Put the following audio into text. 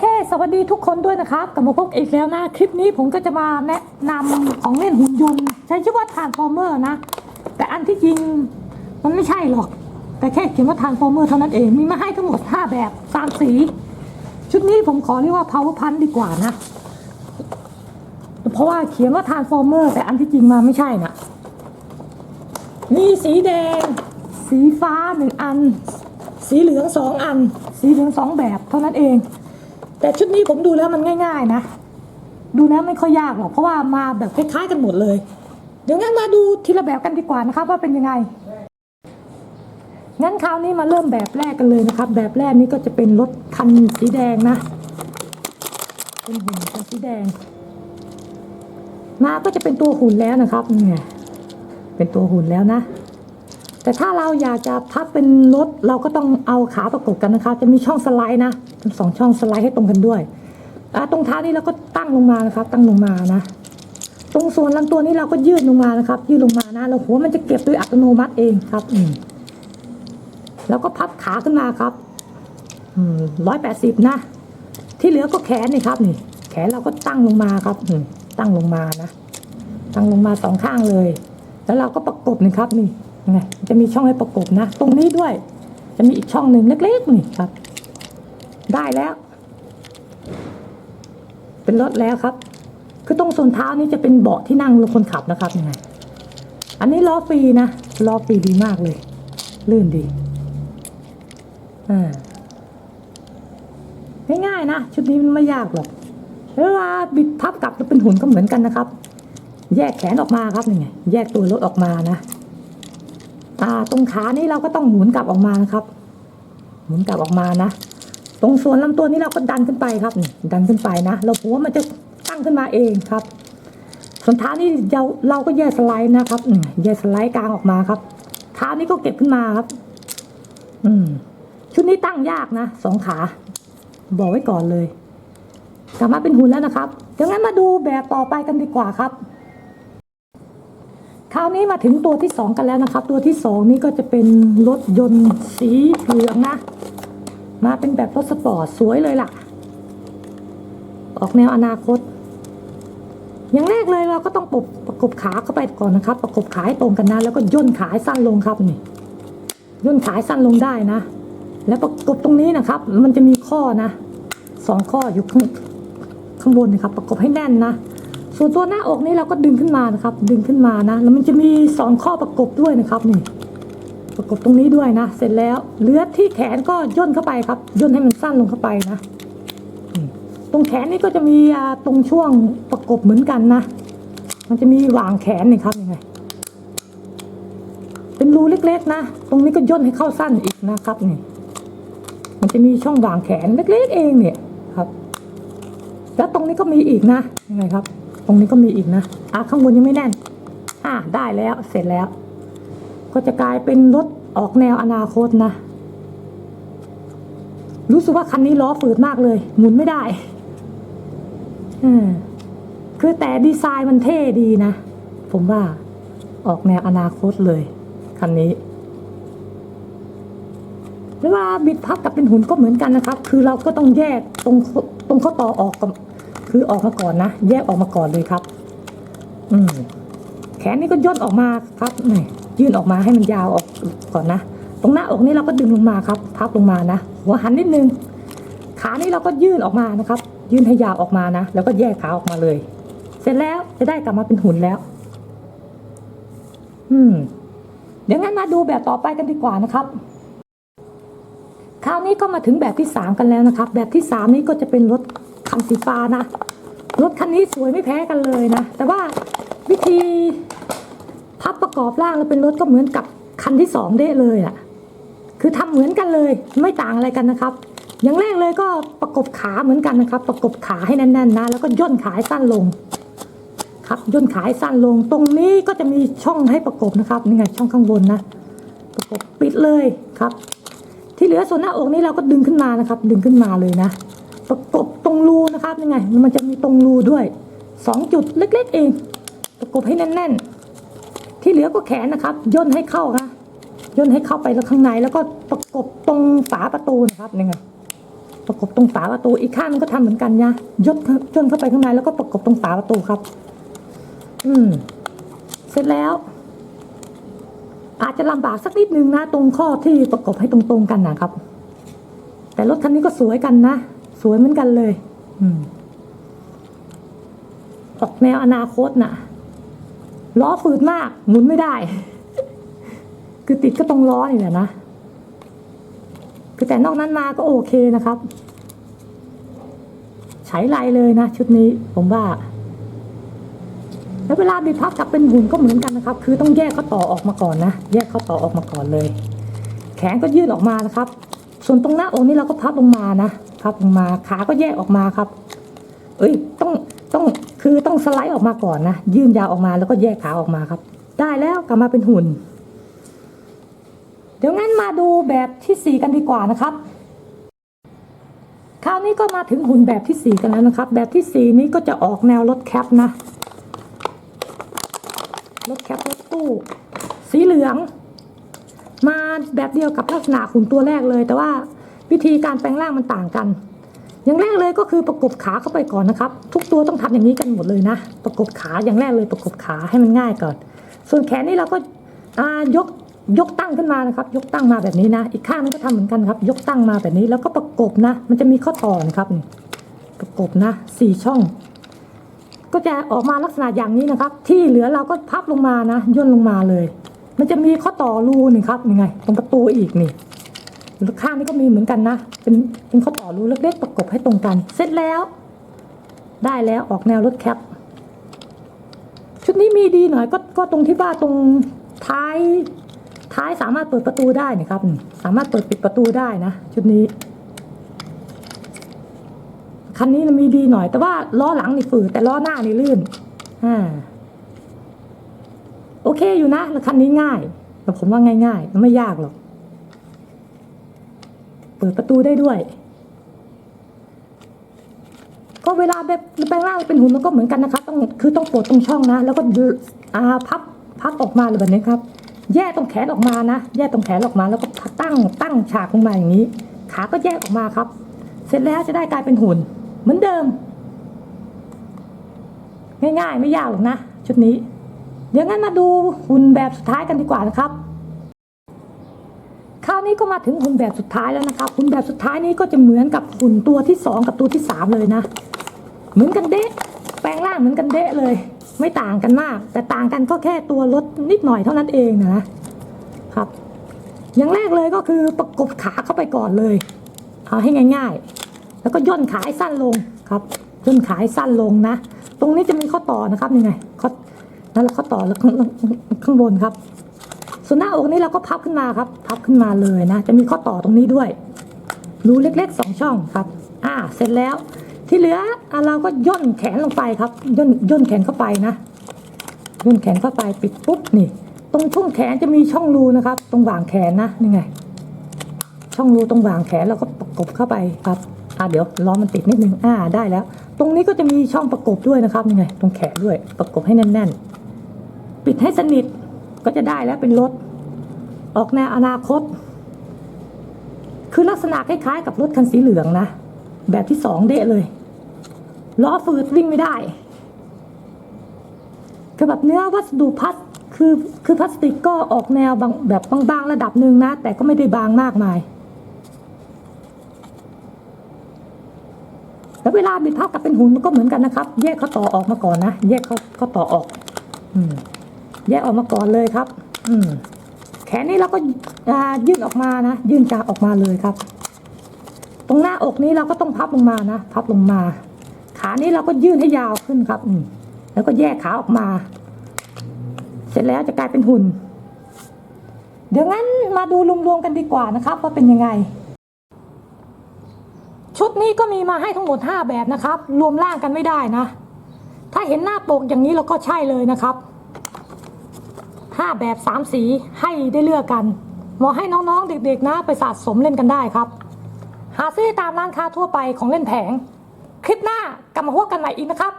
เค สวัสดีทุกคนด้วยนะครับกลับมาพบอีกแล้วนะ คลิปนี้ผมก็จะมาแนะนำของเล่นหุ่นยนต์ใช้ชื่อว่า Transformer นะ แต่อันที่จริงมันไม่ใช่หรอก แต่แค่เขียนว่า Transformer เท่านั้นเอง มีมาให้ทั้งหมด 5 แบบ 3 สี ชุดนี้ผมขอเรียกว่า Power Punch ดีกว่านะ เพราะว่าเขียนว่า Transformer แต่อันที่จริงมาไม่ใช่นะมีสีแดง สีฟ้าหนึ่งอัน สีเหลืองสองอัน สีเหลืองสองแบบเท่านั้นเอง แต่ชุดนี้ผมดูแล้วมันง่าย ๆ นะ ดูแล้วไม่ค่อยยากหรอกเพราะว่ามาแบบคล้ายๆกันหมดเลย เดี๋ยวงั้นมาดูทีละแบบกันดีกว่านะครับว่าเป็นยังไง งั้นคราวนี้มาเริ่มแบบแรกกันเลยนะครับ แบบแรกนี้ก็จะเป็นรถคันสีแดงนะเป็นหุ่นคันสีแดงมาก็จะเป็นตัวหุ่นแล้วนะครับเนี่ยเป็นตัวหุ่นแล้วนะ แต่ถ้าเราอยากจะพับเป็นรถเราก็ต้องเอาขาประกบกันนะคะ จะมีช่องสไลด์นะ ทั้งสองช่องสไลด์ให้ตรงกันด้วยตรงเท้านี้เราก็ตั้งลงมานะครับ ตั้งลงมานะ ตรงส่วนลำตัวนี้เราก็ยืดลงมานะครับ ยืดลงมานะแล้วหัวมันจะเก็บโดยอัตโนมัติเองครับอืมแล้วก็พับขาขึ้นมาครับอืมร้อยแปดสิบนะ ที่เหลือก็แขนนี่ครับนี่ แขนเราก็ตั้งลงมาครับอืมตั้งลงมานะ ตั้งลงมาสองข้างเลย แล้วเราก็ประกบนี่ครับนี่ไงจะมีช่องให้ประกบนะ ตรงนี้ด้วย จะมีอีกช่องหนึ่งเล็กๆนี่ครับ ได้แล้ว เป็นรถแล้วครับ คือตรงส่วนเท้านี้จะเป็นเบาะที่นั่งคนขับนะครับยังไงอันนี้ล้อฟรีนะล้อฟรีดีมากเลย ลื่นดีอ่าง่ายๆนะชุดนี้มันไม่ยากหรอกเวลาบิดพับกลับจะเป็นหุ่นก็เหมือนกันนะครับ แยกแขนออกมาครับนี่ไงแยกตัวรถออกมานะอ่าตรงขานี่เราก็ต้องหมุนกลับออกมานะครับ หมุนกลับออกมานะ ตรงส่วนลำตัวนี้เราก็ดันขึ้นไปครับดันขึ้นไปนะ เราหัวมันจะตั้งขึ้นมาเองครับ ส่วนเท้านี่เราเราก็แยกสไลด์นะครับแยกสไลด์กลางออกมาครับเท้านี้ก็เก็บขึ้นมาครับ อืม ชุดนี้ตั้งยากนะสองขา บอกไว้ก่อนเลยกลับมาเป็นหุ่นแล้วนะครับเดี๋ยวงั้นมาดูแบบต่อไปกันดีกว่าครับ คราวนี้มาถึงตัวที่สองกันแล้วนะครับ ตัวที่สองนี่ก็จะเป็นรถยนต์สีเหลืองนะ มาเป็นแบบรถสปอร์ตสวยเลยล่ะ ออกแนวอนาคต อย่างแรกเลยเราก็ต้องปบประกบขาเข้าไปก่อนนะครับ ประกบขาให้ตรงกันนะแล้วก็ย่นขาให้สั้นลงครับนี่ย่นขาให้สั้นลงได้นะ แล้วประกบตรงนี้นะครับ มันจะมีข้อนะสองข้ออยู่ข้างข้างบนนะครับ ประกบให้แน่นนะส่วนตัวหน้าอกนี่เราก็ดึงขึ้นมานะครับ ดึงขึ้นมานะ แล้วมันจะมีสองข้อประกบด้วยนะครับนี่ ประกบตรงนี้ด้วยนะ เสร็จแล้วเหลือที่แขนก็ย่นเข้าไปครับ ย่นให้มันสั้นลงเข้าไปนะตรงแขนนี่ก็จะมีตรงช่วงประกบเหมือนกันนะ มันจะมีหว่างแขนนี่ครับยังไง เป็นรูเล็กๆนะ ตรงนี้ก็ย่นให้เข้าสั้นอีกนะครับนี่ มันจะมีช่องหว่างแขนเล็ก ๆ เองเนี่ยครับ แล้วตรงนี้ก็มีอีกนะยังไงครับ ตรงนี้ก็มีอีกนะอะข้างบนยังไม่แน่น อะได้แล้วเสร็จแล้ว ก็จะกลายเป็นรถออกแนวอนาคตนะ รู้สึกว่าคันนี้ล้อฝืดมากเลย หมุนไม่ได้อืมคือแต่ดีไซน์มันเท่ดีนะ ผมว่าออกแนวอนาคตเลย คันนี้เวลาบิดพับกับเป็นหุ่นก็เหมือนกันนะครับ คือเราก็ต้องแยกตรงตรงข้อต่อออกกับคือออกมาก่อนนะ แยกออกมาก่อนเลยครับ อืมแขนนี่ก็ย่นออกมาครับนี่ ยื่นออกมาให้มันยาวออกก่อนนะ ตรงหน้าอกนี่เราก็ดึงลงมาครับ พับลงมานะหัวหันนิดนึง ขานี่เราก็ยื่นออกมานะครับ ยื่นให้ยาวออกมานะ แล้วก็แยกขาออกมาเลย เสร็จแล้วจะได้กลับมาเป็นหุ่นแล้ว อืม เดี๋ยวงั้นมาดูแบบต่อไปกันดีกว่านะครับคราวนี้ก็มาถึงแบบที่สามกันแล้วนะครับ แบบที่สามนี้ก็จะเป็นรถคันสีฟ้านะ รถคันนี้สวยไม่แพ้กันเลยนะ แต่ว่าวิธี พับประกอบร่างแล้วเป็นรถก็เหมือนกับคันที่สองได้เลยอะ่ะ คือทำเหมือนกันเลย ไม่ต่างอะไรกันนะครับ อย่างแรกเลยก็ประกบขาเหมือนกันนะครับ ประกบขาให้แน่นๆนะแล้วก็ย่นขาให้สั้นลง ครับย่นขาให้สั้นลง ตรงนี้ก็จะมีช่องให้ประกบนะครับนี่ไงช่องข้างบนนะประกบปิดเลยครับ ที่เหลือส่วนหน้าอกนี่เราก็ดึงขึ้นมานะครับ ดึงขึ้นมาเลยนะประกบตรงรูนะครับยังไง มันจะมีตรงรูด้วยสองจุดเล็ก ๆ เอง ประกบให้แน่นๆ ที่เหลือก็แขนนะครับ ย่นให้เข้านะย่นให้เข้าไปแล้วข้างในแล้วก็ประกบตรงฝาประตูนะครับยังไงประกบตรงฝาประตูอีกข้างนึงก็ทำเหมือนกันนะยดจนเข้าไปข้างในแล้วก็ประกบตรงฝาประตูครับ อืม เสร็จแล้ว อาจจะลำบากสักนิดนึงนะ ตรงข้อที่ประกบให้ตรงๆกันนะครับ แต่รถคันนี้ก็สวยกันนะสวยเหมือนกันเลย อืมออกแนวอนาคตน่ะ ล้อฝืดมากหมุนไม่ได้ คือติดก็ตรงล้อนี่แหละนะคือแต่นอกนั้นมาก็โอเคนะครับใช้ไรเลยนะ ชุดนี้ผมว่า แล้วเวลาบิดพับกลับเป็นหุ่นก็เหมือนกันนะครับ คือต้องแยกข้อต่อออกมาก่อนนะ แยกข้อต่อออกมาก่อนเลย แขนก็ยืดออกมานะครับ ส่วนตรงหน้าอกนี่เราก็พับลงมานะพับลงมาขาก็แยกออกมาครับ เอ้ยต้องต้อง คือต้องสไลด์ออกมาก่อนนะ ยื่นยาวออกมาแล้วก็แยกขาออกมาครับ ได้แล้วกลับมาเป็นหุ่น เดี๋ยวงั้นมาดูแบบที่สี่กันดีกว่านะครับ คราวนี้ก็มาถึงหุ่นแบบที่สี่กันแล้วนะครับ แบบที่สี่นี้ก็จะออกแนวรถแคปนะ รถแคปรถตู้ สีเหลือง มาแบบเดียวกับลักษณะหุ่นตัวแรกเลย แต่ว่าวิธีการแปลงร่างมันต่างกัน อย่างแรกเลยก็คือประกบขาเข้าไปก่อนนะครับ ทุกตัวต้องทำอย่างนี้กันหมดเลยนะ ประกบขาอย่างแรกเลยประกบขาให้มันง่ายก่อน ส่วนแขนนี่เราก็ยกยกตั้งขึ้นมานะครับ ยกตั้งมาแบบนี้นะ อีกข้างนึงก็ทำเหมือนกันครับ ยกตั้งมาแบบนี้แล้วก็ประกบนะ มันจะมีข้อต่อนะครับประกบนะสี่ช่อง ก็จะออกมาลักษณะอย่างนี้นะครับ ที่เหลือเราก็พับลงมานะย่นลงมาเลย มันจะมีข้อต่อรูนี่ครับยังไง ตรงประตูอีกนี่ ข้างนี้ก็มีเหมือนกันนะ เป็นเป็นข้อต่อรูเล็กๆประกบให้ตรงกัน เสร็จแล้ว ได้แล้วออกแนวรถแคป ชุดนี้มีดีหน่อยก็ก็ตรงที่ว่าตรงท้าย ท้ายสามารถเปิดประตูได้นะครับ สามารถเปิดปิดประตูได้นะ ชุดนี้คันนี้มีดีหน่อย แต่ว่าล้อหลังนี่ฝืดแต่ล้อหน้านี่ลื่นอ่าโอเคอยู่นะ แล้วคันนี้ง่ายแต่ผมว่าง่ายๆ ไม่ยากหรอก เปิดประตูได้ด้วย ก็เวลาแบบแปลงร่างเป็นหุ่นมันก็เหมือนกันนะครับต้องคือต้องปลดตรงช่องนะ แล้วก็อ่าพับพับออกมาเลยแบบนี้ครับ แยกตรงแขนออกมานะแยกตรงแขนออกมาแล้วก็ตั้งตั้งฉากลงมาอย่างนี้ ขาก็แยกออกมาครับ เสร็จแล้วจะได้กลายเป็นหุ่น เหมือนเดิม ง่ายๆ ไม่ยากหรอกนะชุดนี้เดี๋ยวงั้นมาดูหุ่นแบบสุดท้ายกันดีกว่านะครับ คราวนี้ก็มาถึงหุ่นแบบสุดท้ายแล้วนะครับหุ่นแบบสุดท้ายนี้ก็จะเหมือนกับหุ่นตัวที่สองกับตัวที่สามเลยนะ เหมือนกันเดะแปลงร่างเหมือนกันเดะเลย ไม่ต่างกันมาก แต่ต่างกันก็แค่ตัวลดนิดหน่อยเท่านั้นเองนะครับ อย่างแรกเลยก็คือประกบขาเข้าไปก่อนเลยเอาให้ง่าย ๆ แล้วก็ย่นขาให้สั้นลงครับย่นขาให้สั้นลงนะ ตรงนี้จะมีข้อต่อนะครับยังไงข้อนั่นแหละข้อต่อแล้วข้างบนครับ ส่วนหน้าอกนี้เราก็พับขึ้นมาครับ พับขึ้นมาเลยนะ จะมีข้อต่อตรงนี้ด้วย รูเล็กๆสองช่องครับ อ่า เสร็จแล้ว ที่เหลืออะเราก็ย่นแขนลงไปครับ ย่นย่นแขนเข้าไปนะ ย่นแขนเข้าไปปิดปุ๊บนี่ ตรงช่วงแขนจะมีช่องรูนะครับ ตรงหว่างแขนนะนี่ไง ช่องรูตรงหว่างแขนเราก็ประกบเข้าไปครับอ่าเดี๋ยวล้อมันติดนิดนึงอ่าได้แล้ว ตรงนี้ก็จะมีช่องประกบด้วยนะครับนี่ไง ตรงแขนด้วยประกบให้แน่นๆ ปิดให้สนิท ก็จะได้แล้วเป็นรถ ออกแนวอนาคต คือลักษณะคล้ายๆ กับรถคันสีเหลืองนะ แบบที่สองเดะเลยล้อฝืดวิ่งไม่ได้คือแบบเนื้อวัสดุพลาสคือคือพลาสติกก็ออกแนวแบบบางๆระดับหนึ่งนะ แต่ก็ไม่ได้บางมากมาย แล้วเวลาบิดพับกับเป็นหุ่นมันก็เหมือนกันนะครับ แยกข้อต่อออกมาก่อนนะ แยกข้อข้อต่อออก อืม แยกออกมาก่อนเลยครับ อืมแขนนี้เราก็ยื่นออกมานะ ยื่นกาออกมาเลยครับ ตรงหน้าอกนี้เราก็ต้องพับลงมานะพับลงมา ขานี้เราก็ยื่นให้ยาวขึ้นครับ อืมแล้วก็แยกขาออกมา เสร็จแล้วจะกลายเป็นหุ่น เดี๋ยวงั้นมาดูรวมๆกันดีกว่านะครับว่าเป็นยังไง ชุดนี้ก็มีมาให้ทั้งหมด 5 แบบนะครับ รวมร่างกันไม่ได้นะ ถ้าเห็นหน้าปกอย่างนี้เราก็ใช่เลยนะครับ 5 แบบ 3 สีให้ได้เลือกกันหมอให้น้องๆเด็กๆนะไปสะสมเล่นกันได้ครับ หาซื้อตามร้านค้าทั่วไปของเล่นแผง คลิปหน้ากลับมาพบกันใหม่อีกนะครับ